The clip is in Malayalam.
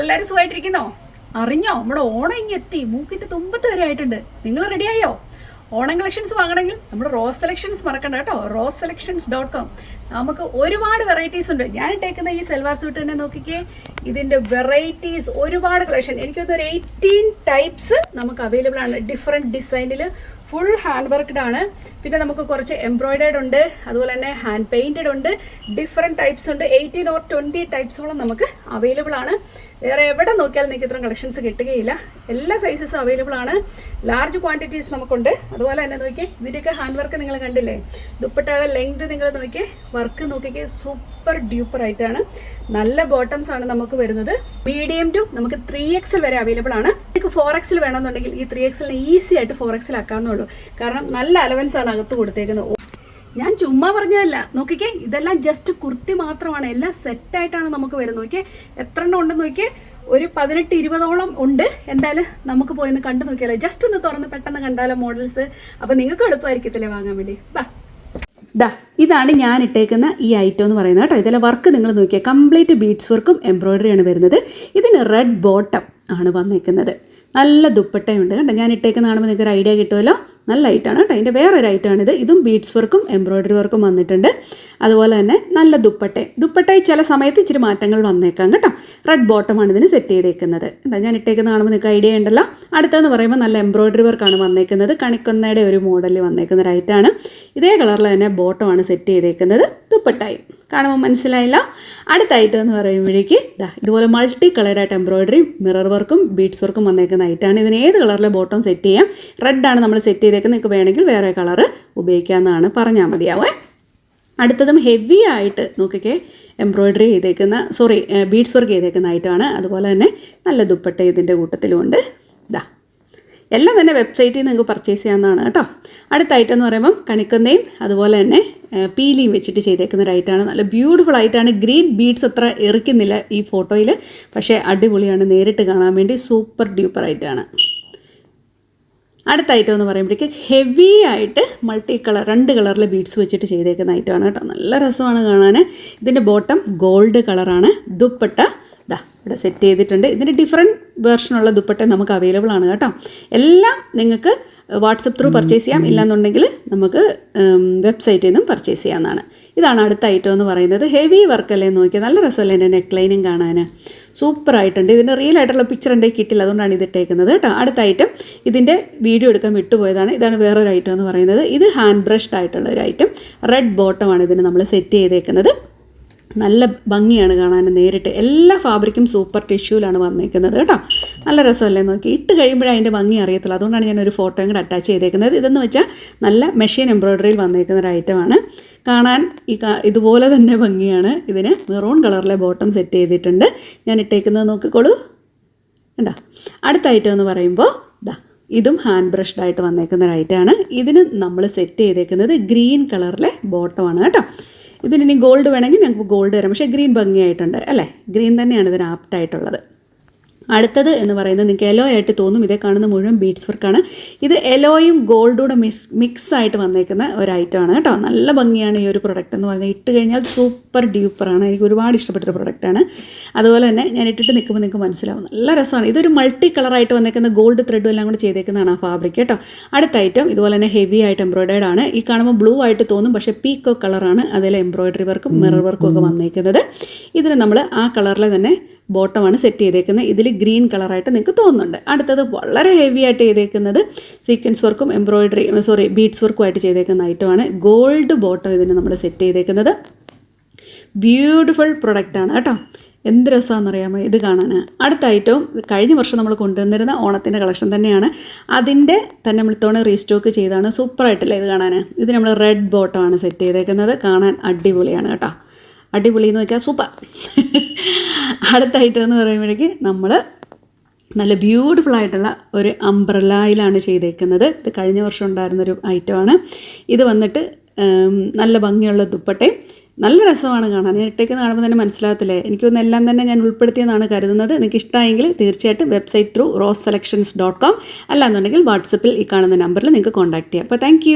എല്ലാവരും സുഖമായിട്ടിരിക്കുന്നോ? അറിഞ്ഞോ? നമ്മുടെ ഓണം ഇങ്ങ് എത്തി. മൂക്കിന്റെ തുമ്പത്ത് വരെ ആയിട്ടുണ്ട്. നിങ്ങൾ റെഡിയായോ ഓണം കളക്ഷൻസ് വാങ്ങണമെങ്കിൽ നമ്മൾ റോസ് സെലക്ഷൻസ് മറക്കണ്ട കേട്ടോ. റോസ് സെലക്ഷൻസ് ഡോട്ട് കോം നമുക്ക് ഒരുപാട് വെറൈറ്റീസ് ഉണ്ട്. ഞാൻ ഇട്ടേക്കുന്ന ഈ സെൽവാർ സൂട്ട് തന്നെ നോക്കിക്കേ. ഇതിന്റെ വെറൈറ്റീസ് ഒരുപാട് കളക്ഷൻ എനിക്കൊരു എയ്റ്റീൻ ടൈപ്സ് നമുക്ക് അവൈലബിൾ ആണ്. ഡിഫറെന്റ് ഡിസൈനിൽ ഫുൾ ഹാൻഡ് വർക്ക്ഡ് ആണ്. പിന്നെ നമുക്ക് കുറച്ച് എംബ്രോയിഡേഡ് ഉണ്ട്. അതുപോലെ തന്നെ ഹാൻഡ് പെയിന്റഡ് ഉണ്ട്. ഡിഫറെന്റ് ടൈപ്സ് ഉണ്ട്. എയ്റ്റീൻ ഓർ ട്വന്റി ടൈപ്സോളം നമുക്ക് അവൈലബിൾ ആണ്. വേറെ എവിടെ നോക്കിയാലും നിങ്ങൾക്ക് ഇത്രയും കളക്ഷൻസ് കിട്ടുകയില്ല. എല്ലാ സൈസസും അവൈലബിൾ ആണ്. ലാർജ് ക്വാണ്ടിറ്റീസ് നമുക്കുണ്ട്. അതുപോലെ തന്നെ നോക്കിയേ ഇതിന്റെയൊക്കെ ഹാൻഡ് വർക്ക് നിങ്ങൾ കണ്ടില്ലേ? ദുപ്പട്ടയുടെ ലെങ്ത് നിങ്ങൾ നോക്കിയേ വർക്ക് നോക്കിക്കേ സൂപ്പർ ഡ്യൂപ്പർ ആയിട്ടാണ്. നല്ല ബോട്ടംസ് ആണ് നമുക്ക് വരുന്നത്. മീഡിയം ടു നമുക്ക് ത്രീ വരെ അവൈലബിൾ ആണ്. ഫോർ എക്സിൽ വേണമെന്നുണ്ടെങ്കിൽ ഈ ത്രീ എക്സലിനെ ഈസി ആയിട്ട് ഫോർ എക്സൽ ആക്കാവുന്നുള്ളൂ കാരണം നല്ല അലവൻസ് ആണ് അകത്ത് കൊടുത്തേക്കുന്നത്. ഞാൻ ചുമ്മാ പറഞ്ഞതല്ല. നോക്കിക്കേ ഇതെല്ലാം ജസ്റ്റ് കുർത്തി മാത്രമാണ്. എല്ലാം സെറ്റായിട്ടാണ് നമുക്ക് വരുന്നത്. നോക്കിയേ എത്ര എണ്ണം ഉണ്ടെന്ന് നോക്കിയേ ഒരു പതിനെട്ട് ഇരുപതോളം ഉണ്ട്. എന്തായാലും നമുക്ക് പോയി ഒന്ന് കണ്ടു നോക്കിയാലോ. ജസ്റ്റ് ഒന്ന് തുറന്ന് പെട്ടെന്ന് കണ്ടാലോ മോഡൽസ് അപ്പം നിങ്ങൾക്ക് എളുപ്പമായിരിക്കത്തില്ലേ വാങ്ങാൻ വേണ്ടി? ബാ ദാ ഇതാണ് ഞാൻ ഇട്ടേക്കുന്ന ഈ ഐറ്റം എന്ന് പറയുന്നത് കേട്ടോ. ഇതിലെ വർക്ക് നിങ്ങൾ നോക്കിയാൽ കംപ്ലീറ്റ് ബീഡ്സ് വർക്കും എംബ്രോയ്ഡറിയാണ് വരുന്നത്. ഇതിന് റെഡ് ബോട്ടം ആണ് വന്നേക്കുന്നത്. നല്ല ദുപ്പട്ടയുണ്ട് കേട്ടോ. ഞാൻ ഇട്ടേക്കുന്ന കാണുമ്പോൾ നിങ്ങൾക്ക് ഒരു ഐഡിയ കിട്ടുമല്ലോ. നല്ല ഐറ്റാണ് കേട്ടോ. അതിന്റെ വേറൊരു ഐറ്റമാണിത് ഇതും ബീഡ്സ് വർക്കും എംബ്രോയ്ഡറി വർക്കും വന്നിട്ടുണ്ട്. അതുപോലെ തന്നെ നല്ല ദുപ്പട്ട ദുപ്പട്ട ചില സമയത്ത് ഇച്ചിരി മാറ്റങ്ങൾ വന്നേക്കാം കേട്ടോ. റെഡ് ബോട്ടമാണ് ഇതിന് സെറ്റ് ചെയ്തേക്കുന്നത്. കേട്ടോ ഞാൻ ഇട്ടേക്കുന്ന കാണുമ്പോൾ നിങ്ങൾക്ക് ഐഡിയ ഉണ്ടല്ലോ. അടുത്തതെന്ന് പറയുമ്പോൾ നല്ല എംബ്രോയ്ഡറി വർക്കാണ് വന്നേക്കുന്നത്. കണിക്കൊന്നയുടെ ഒരു മോഡലിൽ വന്നേക്കുന്ന ഒരു ഐറ്റാണ് ഇതേ കളറിൽ തന്നെ ബോട്ടമാണ് സെറ്റ് ചെയ്തേക്കുന്നത്. ദുപ്പട്ടായി. കാണുമ്പോൾ മനസ്സിലായില്ല. അടുത്ത ഐറ്റം എന്ന് പറയുമ്പോഴേക്ക് ഇതാ ഇതുപോലെ മൾട്ടി കളറായിട്ട് എംബ്രോയിഡറി മിറർ വർക്കും ബീഡ്സ് വർക്കും വന്നേക്കുന്ന ഐറ്റാണ് ഇതിന് ഏത് കളറിലെ ബോട്ടം സെറ്റ് ചെയ്യാം? റെഡാണ് നമ്മൾ സെറ്റ് ചെയ്തേക്കുന്നത്. നിങ്ങൾക്ക് വേണമെങ്കിൽ വേറെ കളറ് ഉപയോഗിക്കാമെന്നാണ് പറഞ്ഞാൽ മതിയാവേ. അടുത്തതും ഹെവി ആയിട്ട് നോക്കിക്കേ എംബ്രോയ്ഡറി ചെയ്തേക്കുന്ന സോറി ബീഡ്സ് വർക്ക് ചെയ്തേക്കുന്ന ഐറ്റമാണ് അതുപോലെ തന്നെ നല്ല ദുപ്പട്ട ഇതിന്റെ കൂട്ടത്തിലുമുണ്ട് ഇതാ എല്ലാം തന്നെ വെബ്സൈറ്റിൽ നിന്ന് നിങ്ങൾക്ക് പർച്ചേസ് ചെയ്യാവുന്നതാണ് കേട്ടോ. അടുത്ത ഐറ്റം എന്ന് പറയുമ്പം കണിക്കുന്നയും അതുപോലെ തന്നെ പീലിയും വെച്ചിട്ട് ചെയ്തേക്കുന്ന ഒരു ഐറ്റമാണ് നല്ല ബ്യൂട്ടിഫുൾ ആയിട്ടാണ് ഗ്രീൻ ബീഡ്സ് അത്ര എറിക്കുന്നില്ല ഈ ഫോട്ടോയിൽ പക്ഷേ അടിപൊളിയാണ് നേരിട്ട് കാണാൻ വേണ്ടി സൂപ്പർ ഡ്യൂപ്പർ ആയിട്ടാണ് അടുത്ത ഐറ്റം എന്ന് പറയുമ്പോഴേക്ക് ഹെവി ആയിട്ട് മൾട്ടി കളർ രണ്ട് കളറിലെ ബീഡ്സ് വെച്ചിട്ട് ചെയ്തേക്കുന്ന ഐറ്റമാണ് കേട്ടോ. നല്ല രസമാണ് കാണാൻ ഇതിന്റെ ബോട്ടം ഗോൾഡ് കളറാണ് ദുപ്പട്ട ഇതാ ഇവിടെ സെറ്റ് ചെയ്തിട്ടുണ്ട്. ഇതിന്റെ ഡിഫറെന്റ് വേർഷനുള്ള ദുപ്പട്ട നമുക്ക് അവൈലബിൾ ആണ് കേട്ടോ. എല്ലാം നിങ്ങൾക്ക് വാട്സപ്പ് ത്രൂ പർച്ചേസ് ചെയ്യാം. ഇല്ലാന്നുണ്ടെങ്കിൽ നമുക്ക് വെബ്സൈറ്റിൽ നിന്നും പർച്ചേസ് ചെയ്യാവുന്നതാണ്. ഇതാണ് അടുത്ത ഐറ്റം എന്ന് പറയുന്നത്. ഹെവി വർക്ക് അല്ലേ നോക്കിയാൽ നല്ല രസമല്ലേ എന്റെ നെക്ക് ലൈനും കാണാൻ. സൂപ്പർ ആയിട്ടുണ്ട്. ഇതിന്റെ റിയൽ ആയിട്ടുള്ള പിക്ചർ എന്റെ കിട്ടില്ല. അതുകൊണ്ടാണ് ഇത് ഇട്ടേക്കുന്നത് കേട്ടോ. അടുത്ത ഐറ്റം ഇതിന്റെ വീഡിയോ എടുക്കാൻ വിട്ടുപോയതാണ്. ഇതാണ് വേറൊരു ഐറ്റം എന്ന് പറയുന്നത്. ഇത് ഹാൻഡ് ബ്രഷ്ഡ് ആയിട്ടുള്ള ഒരു ഐറ്റം റെഡ് ബോട്ടമാണ് ഇതിന് നമ്മൾ സെറ്റ് ചെയ്തേക്കുന്നത്. നല്ല ഭംഗിയാണ് കാണാൻ നേരിട്ട്. എല്ലാ ഫാബ്രിക്കും സൂപ്പർ ടിഷ്യൂലാണ് വന്നേക്കുന്നത് കേട്ടോ. നല്ല രസമല്ലേ നോക്കി. ഇട്ട് കഴിയുമ്പോഴേ അതിന്റെ ഭംഗി അറിയത്തുള്ളൂ. അതുകൊണ്ടാണ് ഞാനൊരു ഫോട്ടോയും കൂടെ അറ്റാച്ച് ചെയ്തേക്കുന്നത്. ഇതെന്ന് വെച്ചാൽ നല്ല മെഷീൻ എംബ്രോയ്ഡറിയിൽ വന്നേക്കുന്ന ഒരു ഐറ്റമാണ് കാണാൻ ഈ ഇതുപോലെ തന്നെ ഭംഗിയാണ്. ഇതിന് മെറൂൺ കളറിലെ ബോട്ടം സെറ്റ് ചെയ്തിട്ടുണ്ട്. ഞാൻ ഇട്ടേക്കുന്നത് നോക്കിക്കോളൂ. കണ്ടോ? അടുത്ത ഐറ്റം എന്ന് പറയുമ്പോൾ ഇതാ ഇതും ഹാൻഡ് ബ്രഷ്ഡ് ആയിട്ട് വന്നേക്കുന്ന ഒരു ഐറ്റമാണ് ഇതിന് നമ്മൾ സെറ്റ് ചെയ്തേക്കുന്നത് ഗ്രീൻ കളറിലെ ബോട്ടമാണ് കേട്ടോ. ഇതിന് ഗോൾഡ് വേണമെങ്കിൽ ഞങ്ങൾക്ക് ഗോൾഡ് തരാം. പക്ഷേ ഗ്രീൻ ഭംഗിയായിട്ടുണ്ട് അല്ലേ? ഗ്രീൻ തന്നെയാണ് ഇതിന് ആപ്റ്റായിട്ടുള്ളത് അടുത്തത് എന്ന് പറയുന്നത് നിങ്ങൾക്ക് എലോ ആയിട്ട് തോന്നും. ഇതേ കാണുന്ന മുഴുവൻ ബീഡ്സ് വർക്കാണ് ഇത് എലോയും ഗോൾഡൂടെ മിക്സ് മിക്സ് ആയിട്ട് വന്നേക്കുന്ന ഒരു ആണ് കേട്ടോ. നല്ല ഭംഗിയാണ് ഈ ഒരു പ്രൊഡക്റ്റ് എന്ന് പറഞ്ഞാൽ ഇട്ട് കഴിഞ്ഞാൽ സൂപ്പർ ഡ്യൂപ്പറാണ് എനിക്ക് ഒരുപാട് ഇഷ്ടപ്പെട്ട ഇഷ്ടപ്പെട്ടൊരു പ്രൊഡക്റ്റാണ് അതുപോലെ തന്നെ ഞാൻ ഇട്ടിട്ട് നിൽക്കുമ്പോൾ നിങ്ങൾക്ക് മനസ്സിലാവും. നല്ല രസമാണ്. ഇതൊരു മൾട്ടി കളറായിട്ട് വന്നേക്കുന്ന ഗോൾഡ് ത്രെഡും എല്ലാം കൂടി ചെയ്തേക്കുന്നതാണ് ആ ഫാബ്രിക് കേട്ടോ. അടുത്ത ഐറ്റം ഇതുപോലെ തന്നെ ഹെവി ആയിട്ട് എംബ്രോയിഡേഡ് ആണ്. ഈ കാണുമ്പോൾ ബ്ലൂ ആയിട്ട് തോന്നും പക്ഷേ പീക്കോ കളറാണ് അതിൽ എംബ്രോയിഡറി വർക്കും മിറർ വർക്കും ഒക്കെ വന്നേക്കുന്നത്. ഇതിന് നമ്മൾ ആ കളറിൽ തന്നെ ബോട്ടമാണ് സെറ്റ് ചെയ്തേക്കുന്നത്. ഇതിൽ ഗ്രീൻ കളറായിട്ട് നിങ്ങൾക്ക് തോന്നുന്നുണ്ട്. അടുത്തത് വളരെ ഹെവി ആയിട്ട് ചെയ്തേക്കുന്നത് സീക്വൻസ് വർക്കും എംബ്രോയിഡറി സോറി ബീഡ്സ് വർക്കും ആയിട്ട് ചെയ്തേക്കുന്ന ഐറ്റമാണ് ഗോൾഡ് ബോട്ടം ഇതിന് നമ്മൾ സെറ്റ് ചെയ്തേക്കുന്നത്. ബ്യൂട്ടിഫുൾ പ്രൊഡക്റ്റാണ് കേട്ടോ. എന്ത് രസമാണെന്നറിയാമോ ഇത് കാണാൻ അടുത്ത ഐറ്റവും കഴിഞ്ഞ വർഷം നമ്മൾ കൊണ്ടുവന്നിരുന്ന ഓണത്തിന്റെ കളക്ഷൻ തന്നെയാണ്. അതിന്റെ തന്നെ നമ്മൾ ഇത്തവണ റീസ്റ്റോക്ക് ചെയ്താണ്. സൂപ്പറായിട്ടല്ലേ ഇത് കാണാൻ ഇത് നമ്മൾ റെഡ് ബോട്ടമാണ് സെറ്റ് ചെയ്തേക്കുന്നത്. കാണാൻ അടിപൊളിയാണ് കേട്ടോ. അടിപൊളി എന്ന് വെച്ചാൽ സൂപ്പർ അടുത്ത ഐറ്റം എന്ന് പറയുമ്പോഴേക്ക് നമ്മൾ നല്ല ബ്യൂട്ടിഫുൾ ആയിട്ടുള്ള ഒരു അംബ്രലയിലാണ് ചെയ്തേക്കുന്നത്. ഇത് കഴിഞ്ഞ വർഷം ഉണ്ടായിരുന്നൊരു ഐറ്റമാണ് ഇത് വന്നിട്ട് നല്ല ഭംഗിയുള്ള ദുപ്പട്ടയും നല്ല രസമാണ് കാണാൻ. ഞാൻ ഇട്ടേക്കുന്ന കാണുമ്പോൾ തന്നെ മനസ്സിലാകത്തില്ലേ? എനിക്കൊന്ന് എല്ലാം തന്നെ ഞാൻ ഉൾപ്പെടുത്തിയെന്നാണ് കരുതുന്നത്. നിങ്ങൾക്ക് ഇഷ്ടമായെങ്കിൽ തീർച്ചയായിട്ടും website through rose selections dot com അല്ലാന്നുണ്ടെങ്കിൽ വാട്സപ്പിൽ ഈ കാണുന്ന നമ്പറിൽ നിങ്ങൾക്ക് കോൺടാക്ട് ചെയ്യാം. അപ്പോൾ താങ്ക്